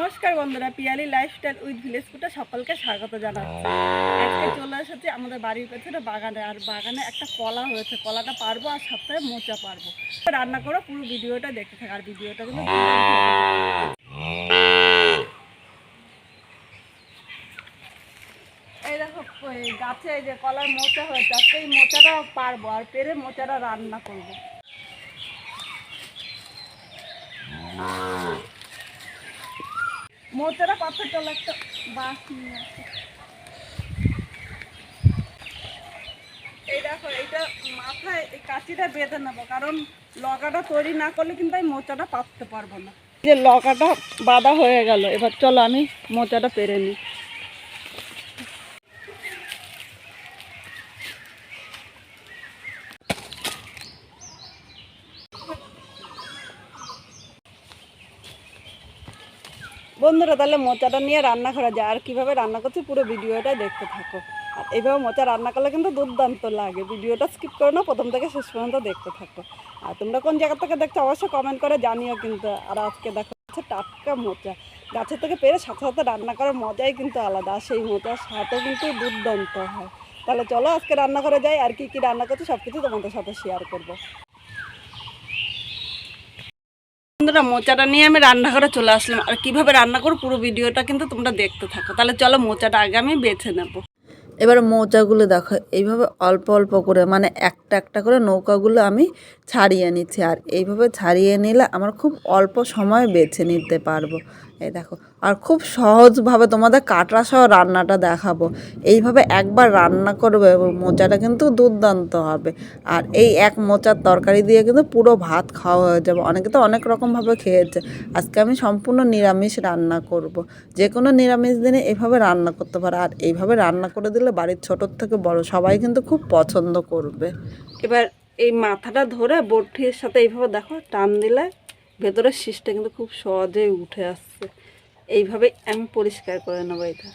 নমস্কার বন্ধুরা, Piyali lifestyle with village ফুটে সকলকে স্বাগত জানাচ্ছি। আজকে চলে এসেছি আমাদের বাড়ির পেছনে বাগানে, আর বাগানে একটা কলা হয়েছে। কলাটা পারব আর সপ্তাহে মোচা পারব। রান্না করো, পুরো ভিডিওটা দেখতে থাকে, আর ভিডিওটা কিন্তু এই গাছে এই যে কলার মোচা হয়েছে, আজকে এই মোচাটা পারব, আর পেরে মোচাটা রান্না করব। মোচাটা পাথর চলে একটা বাস এই দেখো, এইটা মাথায় এই কাঁচিটা বেঁধে নেব, কারণ লগাটা তৈরি না করলে কিন্তু আমি মোচাটা পাততে পারব না। যে লগাটা বাঁধা হয়ে গেল, এবার চলো আমি মোচাটা পেরে নিই। বন্ধুরা, তাহলে মোচাটা নিয়ে রান্না করা যায় আর কীভাবে রান্না করছি পুরো ভিডিওটা দেখতে থাকো। আর এইভাবে মোচা রান্না করলে কিন্তু দুর্দান্ত লাগে। ভিডিওটা স্কিপ করো না, প্রথম থেকে শেষ পর্যন্ত দেখতে থাকো। আর তোমরা কোন জায়গা থেকে দেখছ অবশ্যই কমেন্ট করে জানিও কিন্তু। আর আজকে দেখো হচ্ছে টাটকা মোচা। গাছের থেকে পেরে সাথে সাথে রান্না করার মজাই কিন্তু আলাদা, আর সেই মোচার সাথে কিন্তু দুর্দান্ত হয়। তাহলে চলো আজকে রান্না করে যাই, আর কি কি রান্না করছি সব কিছু তোমাদের সাথে শেয়ার করব। বন্ধুরা, মোচাটা নিয়ে আমি রান্নাঘরে চলে আসলাম। আর কীভাবে রান্না করো পুরো ভিডিওটা কিন্তু তোমরা দেখতে থাকো। তাহলে চলো মোচাটা আগে আমি বেছে নেব। এবার মোচাগুলো দেখো, এইভাবে অল্প অল্প করে মানে একটা একটা করে নৌকাগুলো আমি ছাড়িয়ে নিচ্ছি। আর এইভাবে ছাড়িয়ে নিলে আমার খুব অল্প সময় বেছে নিতে পারব। এই দেখো আর খুব সহজভাবে তোমাদের কাটরা সহ রান্নাটা দেখাবো। এইভাবে একবার রান্না করবে মোচাটা কিন্তু দুর্দান্ত হবে। আর এই এক মোচার তরকারি দিয়ে কিন্তু পুরো ভাত খাওয়া হয়ে যাবে। অনেকে তো অনেক রকমভাবে খেয়েছে। আজকে আমি সম্পূর্ণ নিরামিষ রান্না করব। যে কোনো নিরামিষ দিনে এইভাবে রান্না করতে পারো। আর এইভাবে রান্না করে দিলে বাড়ির ছোটোর থেকে বড় সবাই কিন্তু খুব পছন্দ করবে। এবার এই মাথাটা ধরে বটির সাথে এইভাবে দেখো, টান দিলে ভেতরের শীষটা কিন্তু খুব সহজেই উঠে আসছে। এইভাবে আমি পরিষ্কার করে নেব এটা।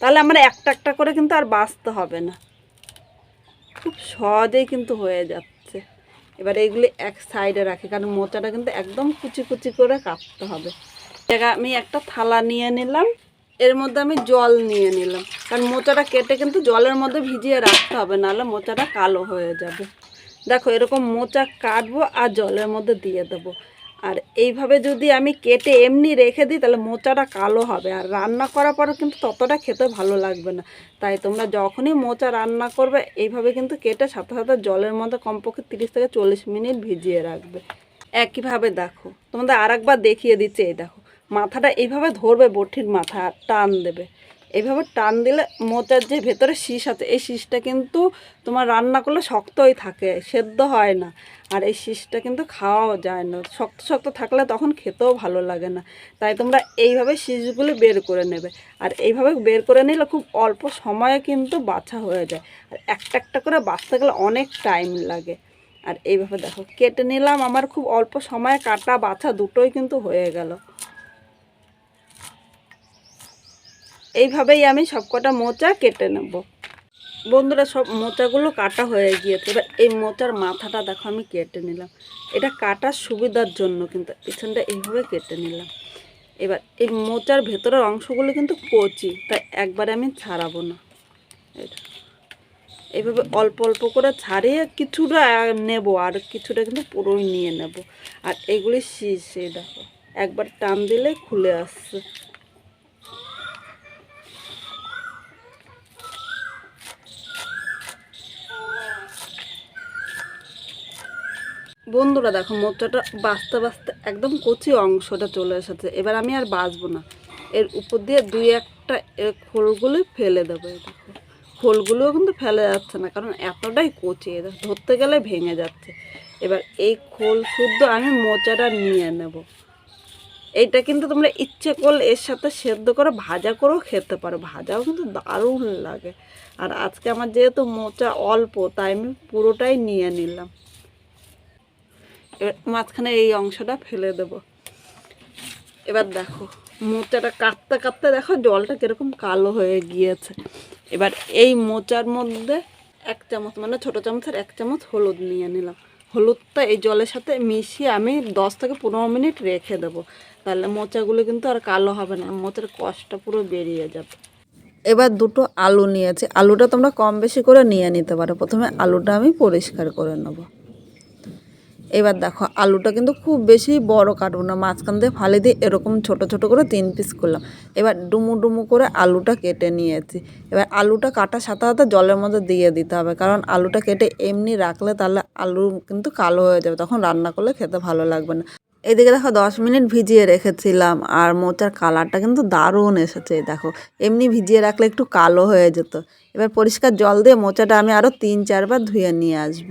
তাহলে আমার একটা একটা করে কিন্তু আর বাঁচতে হবে না। খুব সহজেই কিন্তু হয়ে যাচ্ছে। এবার এইগুলি এক সাইডে রাখি, কারণ মোচাটা কিন্তু একদম কুচি কুচি করে কাটতে হবে। জায়গা আমি একটা থালা নিয়ে নিলাম, এর মধ্যে আমি জল নিয়ে নিলাম। কারণ মোচাটা কেটে কিন্তু জলের মধ্যে ভিজিয়ে রাখতে হবে, নাহলে মোচাটা কালো হয়ে যাবে। দেখো এরকম মোচা কাটবো আর জলের মধ্যে দিয়ে দেবো। আর এইভাবে যদি আমি কেটে এমনি রেখে দিই, তাহলে মোচাটা কালো হবে। আর রান্না করার পরে কিন্তু ততটা খেতে ভালো লাগবে না। তাই তোমরা যখনই মোচা রান্না করবে, এইভাবে কিন্তু কেটে সাথে সাথে জলের মধ্যে কমপক্ষে তিরিশ থেকে চল্লিশ মিনিট ভিজিয়ে রাখবে। একইভাবে দেখো, তোমাদের আর দেখিয়ে দিচ্ছে, এই দেখো, মাথাটা এইভাবে ধরবে, বটির মাথা টান দেবে। এইভাবে টান দিলে মোচার যে ভেতরে শীষ আছে, এই শীষটা কিন্তু তোমার রান্না করলে শক্তই থাকে, সেদ্ধ হয় না। আর এই শীষটা কিন্তু খাওয়াও যায় না, শক্ত শক্ত থাকলে তখন খেতেও ভালো লাগে না। তাই তোমরা এইভাবে শীষগুলি বের করে নেবে। আর এইভাবে বের করে নিলে খুব অল্প সময়ে কিন্তু বাছা হয়ে যায়। আর একটা একটা করে বাঁচতে গেলে অনেক টাইম লাগে। আর এইভাবে দেখো, কেটে নিলাম, আমার খুব অল্প সময়ে কাটা বাছা দুটোই কিন্তু হয়ে গেল। এইভাবেই আমি সবকটা মোচা কেটে নেব। বন্ধুরা, সব মোচাগুলো কাটা হয়ে গিয়েছে। এবার এই মোচার মাথাটা দেখো, আমি কেটে নিলাম। এটা কাটার সুবিধার জন্য কিন্তু পিছনটা এইভাবে কেটে নিলাম। এবার এই মোচার ভেতরের অংশগুলো কিন্তু কচি তাই একবারে আমি ছাড়াবো না। এইভাবে অল্প অল্প করে ছাড়িয়ে কিছুটা নেব, আর কিছুটা কিন্তু পুরোই নিয়ে নেব। আর এগুলি শীষ দেখো। একবার টান দিলে খুলে আসছে। বন্ধুরা দেখো, মোচাটা বাঁচতে বাঁচতে একদম কচি অংশটা চলে এসেছে। এবার আমি আর বাঁচবো না। এর উপর দিয়ে দুই একটা এর খোলগুলোই ফেলে দেবো দেখো। খোলগুলোও কিন্তু ফেলে যাচ্ছে না, কারণ এতটাই কচি ধরতে গেলে ভেঙে যাচ্ছে। এবার এই খোল শুদ্ধ আমি মোচাটা নিয়ে নেব। এইটা কিন্তু তোমরা ইচ্ছে করলে এর সাথে সেদ্ধ করে ভাজা করেও খেতে পারো। ভাজাও কিন্তু দারুণ লাগে। আর আজকে আমার যেহেতু মোচা অল্প, তাই আমি পুরোটাই নিয়ে নিলাম। এবার মাঝখানে এই অংশটা ফেলে দেব। এবার দেখো, মোচাটা কাটতে কাঁপতে দেখো জলটা কীরকম কালো হয়ে গিয়েছে। এবার এই মোচার মধ্যে এক চামচ মানে ছোটো চামচের এক চামচ হলুদ নিয়ে নিলাম। হলুদটা এই জলের সাথে মিশিয়ে আমি দশ থেকে পনেরো মিনিট রেখে দেবো। তাহলে মোচাগুলো কিন্তু আর কালো হবে না, মোচার কষটা পুরো বেরিয়ে যাবে। এবার দুটো আলু নিয়েছি। আলুটা তোমরা কম বেশি করে নিয়ে নিতে পারো। প্রথমে আলুটা আমি পরিষ্কার করে নেব। এবার দেখো, আলুটা কিন্তু খুব বেশি বড় কাটবো না, মাঝখান দিয়ে ফালি দিয়ে এরকম ছোট ছোট করে তিন পিস করলাম। এবার ডুমু ডুমু করে আলুটা কেটে নিয়েছি। এবার আলুটা কাটার সাথে সাথে জলের মধ্যে দিয়ে দিতে হবে, কারণ আলুটা কেটে এমনি রাখলে তাহলে আলু কিন্তু কালো হয়ে যাবে, তখন রান্না করলে খেতে ভালো লাগবে না। এদিকে দেখো, দশ মিনিট ভিজিয়ে রেখেছিলাম, আর মোচার কালারটা কিন্তু দারুণ এসেছে দেখো। এমনি ভিজিয়ে রাখলে একটু কালো হয়ে যেত। এবার পরিষ্কার জল দিয়ে মোচাটা আমি আরও তিন, চারবার ধুয়ে নিয়ে আসব।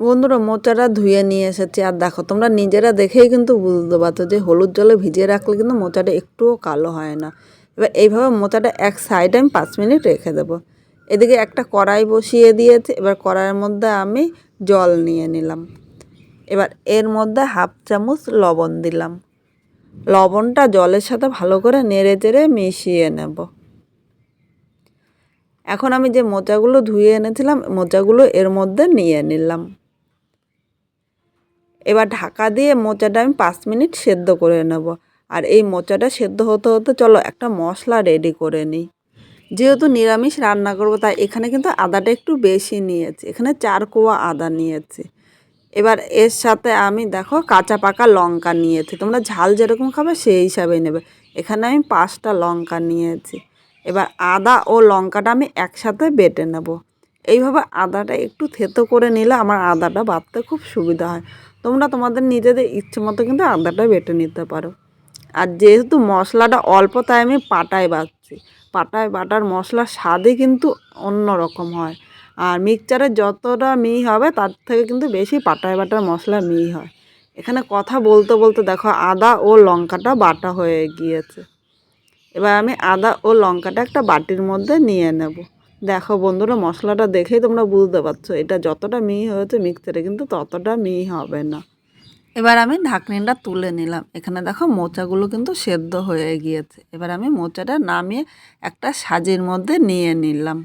বন্ধুরা মোচাটা ধুয়ে নিয়ে এসেছি। আর দেখো, তোমরা নিজেরা দেখেই কিন্তু বুঝতে পারছ যে হলুদ জলে ভিজিয়ে রাখলে কিন্তু মোচাটা একটুও কালো হয় না। এবার এইভাবে মোচাটা এক সাইডে আমি পাঁচ মিনিট রেখে দেবো। এদিকে একটা কড়াই বসিয়ে দিয়েছি। এবার কড়াইয়ের মধ্যে আমি জল নিয়ে নিলাম। এবার এর মধ্যে হাফ চামচ লবণ দিলাম। লবণটা জলের সাথে ভালো করে নেড়ে চেড়ে মিশিয়ে নেব। এখন আমি যে মোচাগুলো ধুয়ে এনেছিলাম, মোচাগুলো এর মধ্যে নিয়ে নিলাম। এবার ঢাকা দিয়ে মোচাটা আমি পাঁচ মিনিট সেদ্ধ করে নেব। আর এই মোচাটা সেদ্ধ হতে হতে চলো একটা মশলা রেডি করে নিই। যেহেতু নিরামিষ রান্না করব, তাই এখানে কিন্তু আদাটা একটু বেশি নিয়েছি। এখানে চার কোয়া আদা নিয়েছি। এবার এর সাথে আমি দেখো কাঁচা পাকা লঙ্কা নিয়েছি। তোমরা ঝাল যেরকম খাবে সেই হিসাবেই নেবে। এখানে আমি পাঁচটা লঙ্কা নিয়েছি। এবার আদা ও লঙ্কাটা আমি একসাথে বেটে নেব। এইভাবে আদাটা একটু থেতো করে নিলে আমার আদাটা বাটতে খুব সুবিধা হয়। তোমরা তোমাদের নিজেদের ইচ্ছে মতো কিন্তু আদাটা বেটে নিতে পারো। আর যেহেতু মশলাটা অল্প, তাই আমি পাটায় বাটছি পাটায় বাটার মশলার স্বাদই কিন্তু অন্য রকম হয়। আর মিক্সচারে যতটা মিহি হবে, তার থেকে কিন্তু বেশি পাটায় বাটার মশলা মিহি হয়। এখানে কথা বলতে বলতে দেখো, আদা ও লঙ্কাটা বাটা হয়ে গিয়েছে। এবার আমি আদা ও লঙ্কাটা একটা বাটির মধ্যে নিয়ে নেব। দেখো বন্ধুরা, মশলাটা দেখেই তোমরা বুঝতে পারছ। এটা যতটা মিহি হয়েছে মিক্সারে কিন্তু ততটা মিহি হবে না। এবার আমি ঢাকনিটা তুলে নিলাম। এখানে দেখো মোচাগুলো কিন্তু সেদ্ধ হয়ে গিয়েছে। এবার আমি মোচাটা নামিয়ে একটা সাজির মধ্যে নিয়ে নিলাম।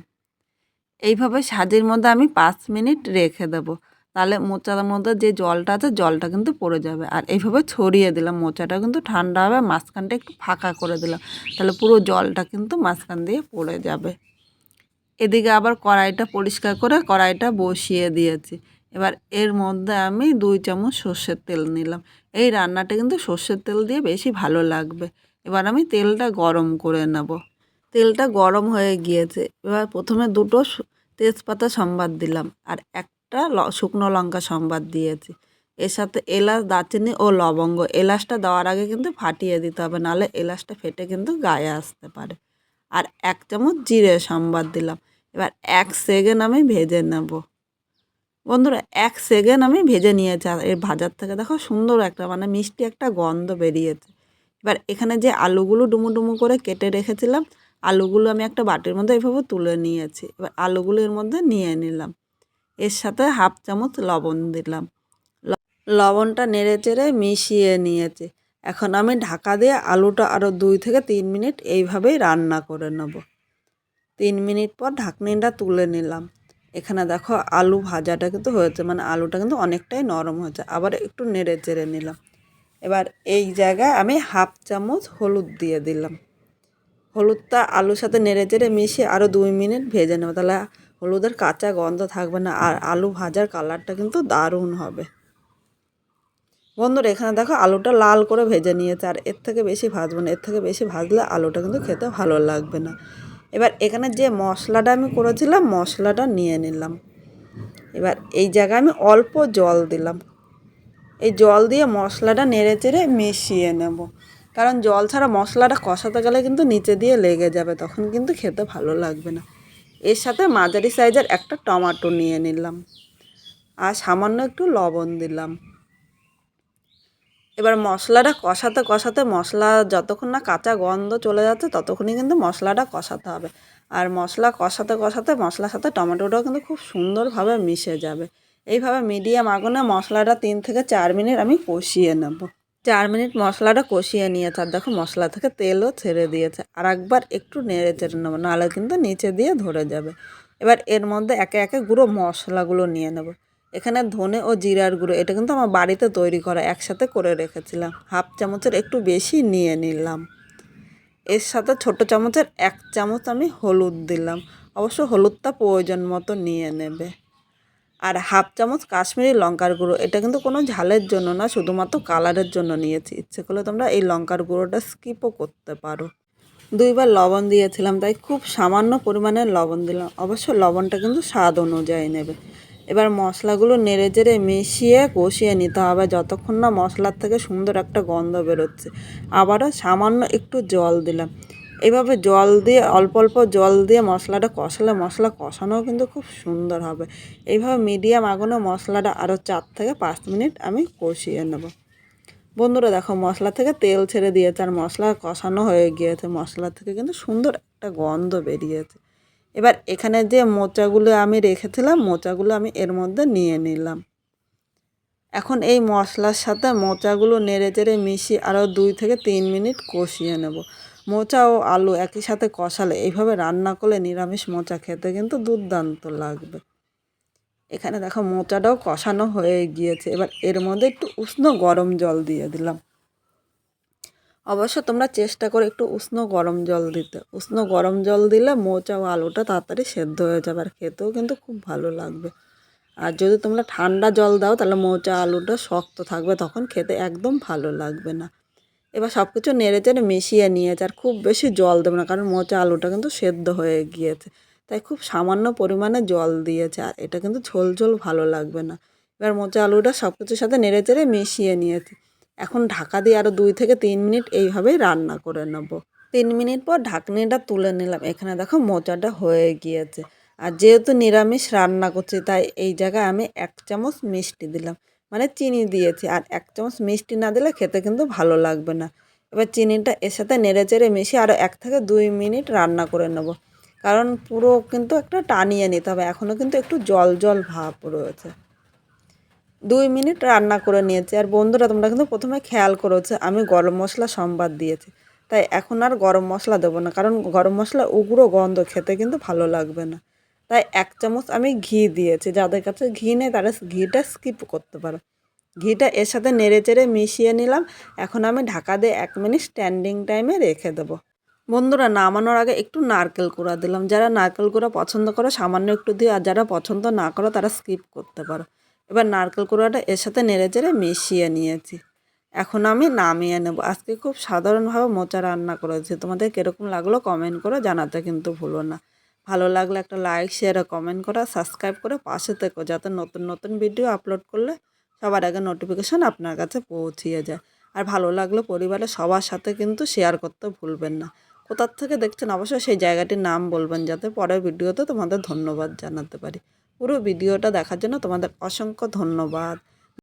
এইভাবে সাজির মধ্যে আমি পাঁচ মিনিট রেখে দেবো। তাহলে মোচার মধ্যে যে জলটা আছে, জলটা কিন্তু পড়ে যাবে। আর এইভাবে ছড়িয়ে দিলাম। মোচাটা কিন্তু ঠান্ডা হবে, মাঝখানটা একটু ফাঁকা করে দিলাম। তাহলে পুরো জলটা কিন্তু মাঝখান দিয়ে পড়ে যাবে। এদিকে আবার কড়াইটা পরিষ্কার করে কড়াইটা বসিয়ে দিয়েছি। এবার এর মধ্যে আমি দুই চামচ সর্ষের তেল নিলাম। এই রান্নাটা কিন্তু সর্ষের তেল দিয়ে বেশি ভালো লাগবে। এবার আমি তেলটা গরম করে নেব। তেলটা গরম হয়ে গিয়েছে। এবার প্রথমে দুটো তেজপাতা সম্বাদ দিলাম আর একটা শুকনো লঙ্কা সম্বাদ দিয়েছি। এর সাথে এলাচ, দারচিনি ও লবঙ্গ। এলাচটা দেওয়ার আগে কিন্তু ফাটিয়ে দিতে হবে, নাহলে এলাচটা ফেটে কিন্তু গায়ে আসতে পারে। আর এক চামচ জিরে সম্বাদ দিলাম। এবার এক সেকেন্ড আমি ভেজে নেব। বন্ধুরা, এক সেকেন্ড আমি ভেজে নিয়েছি আর এর ভাজার থেকে দেখো সুন্দর একটা মানে মিষ্টি একটা গন্ধ বেরিয়েছে। এবার এখানে যে আলুগুলো ডুমু ডুমু করে কেটে রেখেছিলাম, আলুগুলো আমি একটা বাটির মধ্যে এইভাবে তুলে নিয়েছি। এবার আলুগুলো এর মধ্যে নিয়ে নিলাম। এর সাথে হাফ চামচ লবণ দিলাম। লবণটা নেড়ে চেড়ে মিশিয়ে নিয়েছি। এখন আমি ঢাকা দিয়ে আলুটা আরও দুই থেকে তিন মিনিট এইভাবেই রান্না করে নেব। তিন মিনিট পর ঢাকনিটা তুলে নিলাম। এখানে দেখো আলু ভাজাটা কিন্তু হয়েছে মানে আলুটা কিন্তু অনেকটাই নরম হয়েছে। আবার একটু নেড়ে চেড়ে নিলাম। এবার এই জায়গায় আমি হাফ চামচ হলুদ দিয়ে দিলাম। হলুদটা আলুর সাথে নেড়ে চেড়ে মিশিয়ে আরও দুই মিনিট ভেজে নেব। তাহলে হলুদের কাঁচা গন্ধ থাকবে না, আর আলু ভাজার কালারটা কিন্তু দারুণ হবে। বন্ধুরা, এখানে দেখো আলুটা লাল করে ভেজে নিয়েছে, আর এর থেকে বেশি ভাজবো না। এর থেকে বেশি ভাজলে আলুটা কিন্তু খেতে ভালো লাগবে না। এবার এখানে যে মশলাটা আমি করেছিলাম, মশলাটা নিয়ে নিলাম। এবার এই জায়গায় আমি অল্প জল দিলাম। এই জল দিয়ে মশলাটা নেড়ে চেড়ে মিশিয়ে নেব। কারণ জল ছাড়া মশলাটা কষাতে গেলে কিন্তু নিচে দিয়ে লেগে যাবে, তখন কিন্তু খেতে ভালো লাগবে না। এর সাথে মাঝারি সাইজের একটা টমাটো নিয়ে নিলাম। আর সামান্য একটু লবণ দিলাম। এবার মশলাটা কষাতে কষাতে মশলা যতক্ষণ না কাঁচা গন্ধ চলে যাচ্ছে, ততক্ষণই কিন্তু মশলাটা কষাতে হবে। আর মশলা কষাতে কষাতে মশলার সাথে টমেটোটাও কিন্তু খুব সুন্দরভাবে মিশে যাবে। এইভাবে মিডিয়াম আগুনে মশলাটা তিন থেকে চার মিনিট আমি কষিয়ে নেব। চার মিনিট মশলাটা কষিয়ে নিয়েছে। আর দেখো মশলা থেকে তেলও ছেড়ে দিয়েছে। আর একবার একটু নেড়ে চেড়ে নেব, নাহলে কিন্তু নিচে দিয়ে ধরে যাবে। এবার এর মধ্যে একে একে গুঁড়ো মশলাগুলো নিয়ে নেব। এখানে ধনে ও জিরার গুঁড়ো, এটা কিন্তু আমার বাড়িতে তৈরি করা, একসাথে করে রেখেছিলাম। হাফ চামচের একটু বেশি নিয়ে নিলাম। এর সাথে ছোট চামচের এক চামচ আমি হলুদ দিলাম। অবশ্য হলুদটা প্রয়োজন মতো নিয়ে নেবে। আর হাফ চামচ কাশ্মীরি লঙ্কার গুঁড়ো, এটা কিন্তু কোনো ঝালের জন্য না, শুধুমাত্র কালারের জন্য নিয়েছি। ইচ্ছে করলে তোমরা এই লঙ্কার গুঁড়োটা স্কিপও করতে পারো। দুইবার লবণ দিয়েছিলাম, তাই খুব সামান্য পরিমাণে লবণ দিলাম। অবশ্য লবণটা কিন্তু স্বাদ অনুযায়ী নেবে। এবার মশলাগুলো নেড়ে চেড়ে মিশিয়ে কষিয়ে নিতে হবে যতক্ষণ না মশলার থেকে সুন্দর একটা গন্ধ বেরোচ্ছে। আবারও সামান্য একটু জল দিলাম। এভাবে জল দিয়ে, অল্প অল্প জল দিয়ে মশলাটা কষালে মশলা কষানোও কিন্তু খুব সুন্দর হবে। এইভাবে মিডিয়াম আগুনে মশলাটা আরও চার থেকে পাঁচ মিনিট আমি কষিয়ে নেব। বন্ধুরা দেখো, মশলা থেকে তেল ছেড়ে দিয়েছে আর মশলা কষানো হয়ে গিয়েছে। মশলা থেকে কিন্তু সুন্দর একটা গন্ধ বেরিয়েছে। এবার এখানে যে মোচাগুলো আমি রেখেছিলাম, মোচাগুলো আমি এর মধ্যে নিয়ে নিলাম। এখন এই মশলার সাথে মোচাগুলো নেড়ে চেড়ে মিশিয়ে আরও দুই থেকে তিন মিনিট কষিয়ে নেব। মোচা ও আলু একই সাথে কষালে এইভাবে রান্না করলে নিরামিষ মোচা খেতে কিন্তু দুর্দান্ত লাগবে। এখানে দেখো মোচাটাও কষানো হয়ে গিয়েছে। এবার এর মধ্যে একটু উষ্ণ গরম জল দিয়ে দিলাম। অবশ্য তোমরা চেষ্টা করে একটু উষ্ণ গরম জল দিতে। উষ্ণ গরম জল দিলে মোচা ও আলুটা তাড়াতাড়ি সেদ্ধ হয়ে যাবে আর খেতেও কিন্তু খুব ভালো লাগবে। আর যদি তোমরা ঠান্ডা জল দাও তাহলে মোচা, আলুটা শক্ত থাকবে, তখন খেতে একদম ভালো লাগবে না। এবার সব কিছু নেড়ে চেড়ে মিশিয়ে নিয়েছে আর খুব বেশি জল দেবে না, কারণ মোচা, আলুটা কিন্তু সেদ্ধ হয়ে গিয়েছে। তাই খুব সামান্য পরিমাণে জল দিয়েছে আর এটা কিন্তু ঝোল ঝোল ভালো লাগবে না। এবার মোচা, আলুটা সব কিছুর সাথে নেড়ে চেড়ে মিশিয়ে নিয়েছি। এখন ঢাকা দিয়ে আরও দুই থেকে তিন মিনিট এইভাবেই রান্না করে নেব। তিন মিনিট পর ঢাকনিটা তুলে নিলাম। এখানে দেখো মোচাটা হয়ে গিয়েছে। আর যেহেতু নিরামিষ রান্না করছি, তাই এই জায়গায় আমি এক চামচ মিষ্টি দিলাম। মানে চিনি দিয়েছি। আর এক চামচ মিষ্টি না দিলে খেতে কিন্তু ভালো লাগবে না। এবার চিনিটা এর সাথে নেড়ে চেড়ে মিশিয়ে আরও এক থেকে দুই মিনিট রান্না করে নেব। কারণ পুরো কিন্তু একটা টানিয়ে নিতে হবে। এখনও কিন্তু একটু জল জল ভাব রয়েছে। দুই মিনিট রান্না করে নিয়েছি। আর বন্ধুরা, তোমরা কিন্তু প্রথমে খেয়াল করেছ, আমি গরম মশলা সম্বাদ দিয়েছি। তাই এখন আর গরম মশলা দেবো না, কারণ গরম মশলা উগ্র গন্ধ খেতে কিন্তু ভালো লাগবে না। তাই এক চামচ আমি ঘি দিয়েছি, যাদের কাছে ঘি নেই তারা ঘিটা স্কিপ করতে পারো। ঘিটা এর সাথে নেড়ে চেড়ে মিশিয়ে নিলাম, এখন আমি ঢাকা দিয়ে এক মিনিট স্ট্যান্ডিং টাইমে রেখে দেবো। বন্ধুরা, নামানোর আগে একটু নারকেল কুড়া দিলাম, যারা নারকেল কুড়া পছন্দ করো, সামান্য একটু দিয়ে আর যারা পছন্দ না করো, তারা স্কিপ করতে পারো। এবার নারকেল কুড়াটা এর সাথে নেড়ে চেড়ে মিশিয়ে নিয়েছি। এখন আমি নামিয়ে নেব। আজকে খুব সাধারণভাবে মোচা রান্না করেছি। তোমাদের কীরকম লাগল কমেন্ট করে জানাতে কিন্তু ভুলো না। ভালো লাগলে একটা লাইক শেয়ার কমেন্ট করা সাবস্ক্রাইব করে পাশে থেকো যাতে নতুন নতুন ভিডিও আপলোড করলে সবার আগে নোটিফিকেশান আপনার কাছে পৌঁছিয়ে যায়। আর ভালো লাগলে পরিবারের সবার সাথে কিন্তু শেয়ার করতে ভুলবেন না। কোথার থেকে দেখছেন? অবশ্যই সেই জায়গাটির নাম বলবেন যাতে পরের ভিডিওতে তোমাদের ধন্যবাদ জানাতে পারি। পুরো ভিডিওটা দেখার জন্য তোমাদের অসংখ্য ধন্যবাদ।